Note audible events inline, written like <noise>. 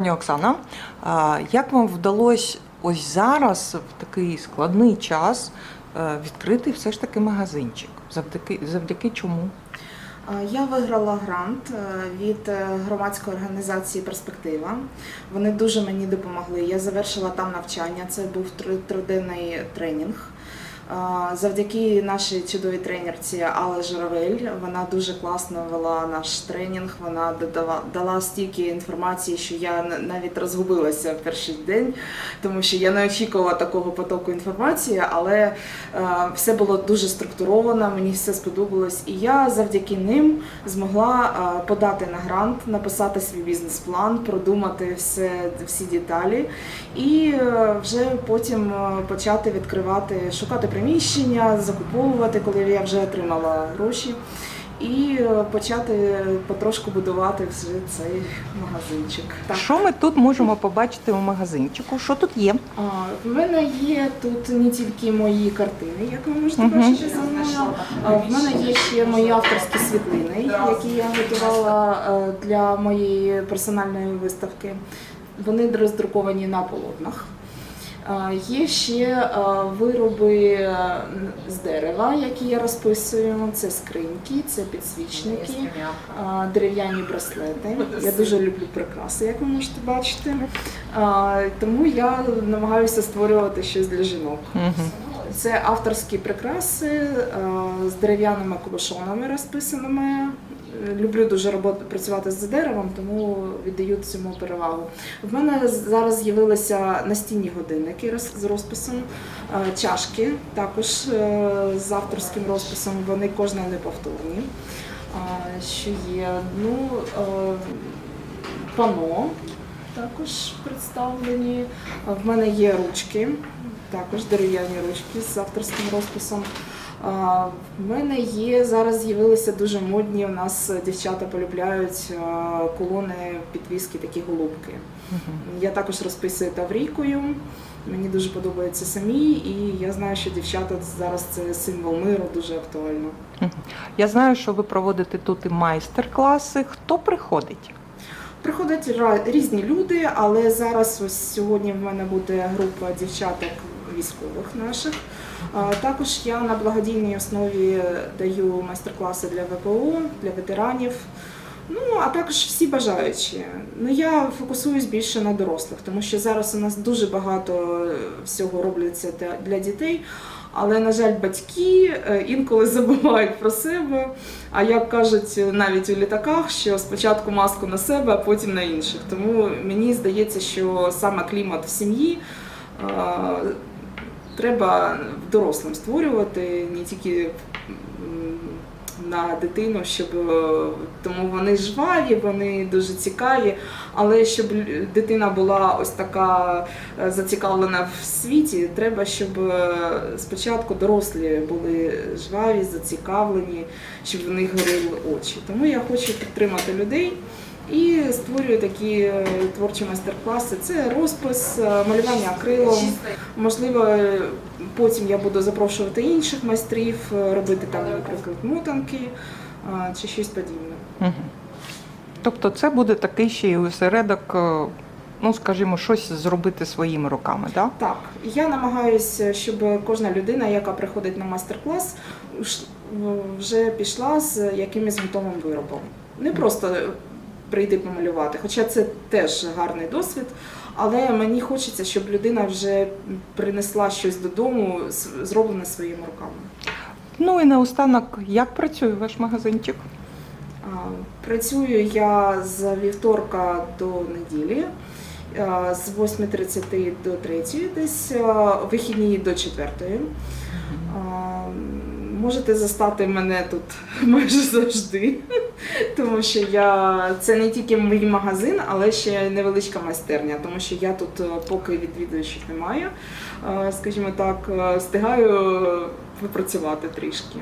Оксана, як вам вдалося ось зараз в такий складний час е, відкрити все ж таки магазинчик? Завдяки завдяки чому? Я виграла грант е, від е, громадської організації Перспектива. Вони дуже мені допомогли. Я завершила там навчання. Це був три- триденний тренінг. Завдяки нашій чудовій тренерці Алле Журавель. Вона дуже класно вела наш тренінг. Вона додала дала стільки інформації, що я навіть розгубилася в перший день, тому що я не очікувала такого потоку інформації, але е, все було дуже структуровано, мені все сподобалось. І я завдяки ним змогла е, подати на грант, написати свій бізнес-план, продумати все, всі деталі і е, вже потім почати відкривати, шукати приміщення, закуповувати, коли я вже отримала гроші. І е, почати потрошку будувати вже цей магазинчик. Так. Що ми тут можемо побачити у магазинчику? Що тут є? А, В мене є тут не тільки мої картини, як ви можете Мгм. бачити за мною. А, В мене є ще мої авторські світлини, які я готувала е, для моєї персональної виставки. Вони роздруковані на полотнах. Є ще е, вироби е, з дерева, які я розписую. Це скриньки, це підсвічники, дерев'яні браслети. Я дуже люблю прикраси, як ви можете бачити. Тому я намагаюся створювати щось для жінок. Це авторські прикраси е, з дерев'яними кубошонами розписаними. Люблю дуже роботу працювати з деревом, тому віддаю цьому перевагу. В мене зараз з'явилися настінні годинники з розписом, е, чашки також е, з авторським розписом. Вони кожна неповторні. Що є? Ну, е, пано також представлені. В мене є ручки, також дерев'яні ручки з авторським розписом. В мене є зараз з'явилися дуже модні. У нас дівчата полюбляють колони підвіски, такі голубки. Я також розписую таврійкою. Мені дуже подобаються самі, і я знаю, що дівчата зараз це символ миру, дуже актуально. Я знаю, що ви проводите тут і майстер-класи. Хто приходить? Приходять різні люди, але зараз ось сьогодні в мене буде група дівчаток військових наших. Також я на благодійній основі даю майстер-класи для ВПО, для ветеранів. Ну, а також всі бажаючі. Ну, я фокусуюсь більше на дорослих, тому що зараз у нас дуже багато всього робляться для- для дітей. Але, на жаль, батьки е, інколи забувають про себе. А як кажуть навіть у літаках, що спочатку маску на себе, а потім на інших. Тому мені здається, що саме клімат в сім'ї е, треба дорослим створювати, не тільки на дитину, щоб е, тому вони жваві, вони дуже цікаві. Але щоб дитина була ось така е, зацікавлена в світі, треба, щоб е, спочатку дорослі були жваві, зацікавлені, щоб в них горіли очі. Тому я хочу підтримати людей. І створюю такі е, творчі майстер-класи. Це розпис, е, малювання акрилом. Можливо, потім я буду запрошувати інших майстрів, е, робити там, наприклад, мотанки чи щось подібне. Угу. Тобто це буде такий ще й осередок, ну скажімо, щось зробити своїми руками, так? Так, я намагаюся, щоб кожна людина, яка приходить на майстер-клас, вже пішла з якимось готовим виробом. Не просто прийти помалювати, хоча це теж гарний досвід. Але мені хочеться, щоб людина вже принесла щось додому, зроблене своїми руками. Ну і наостанок, як працює ваш магазинчик? Працюю я з вівторка до неділі, з 8.30 до 3 десь, вихідні до 4. А, Можете застати мене тут <laughs> майже завжди, тому що я це не тільки мій магазин, але ще невеличка майстерня, тому що я тут, е, поки відвідувачів немає, е, скажімо так, е, встигаю попрацювати трішки.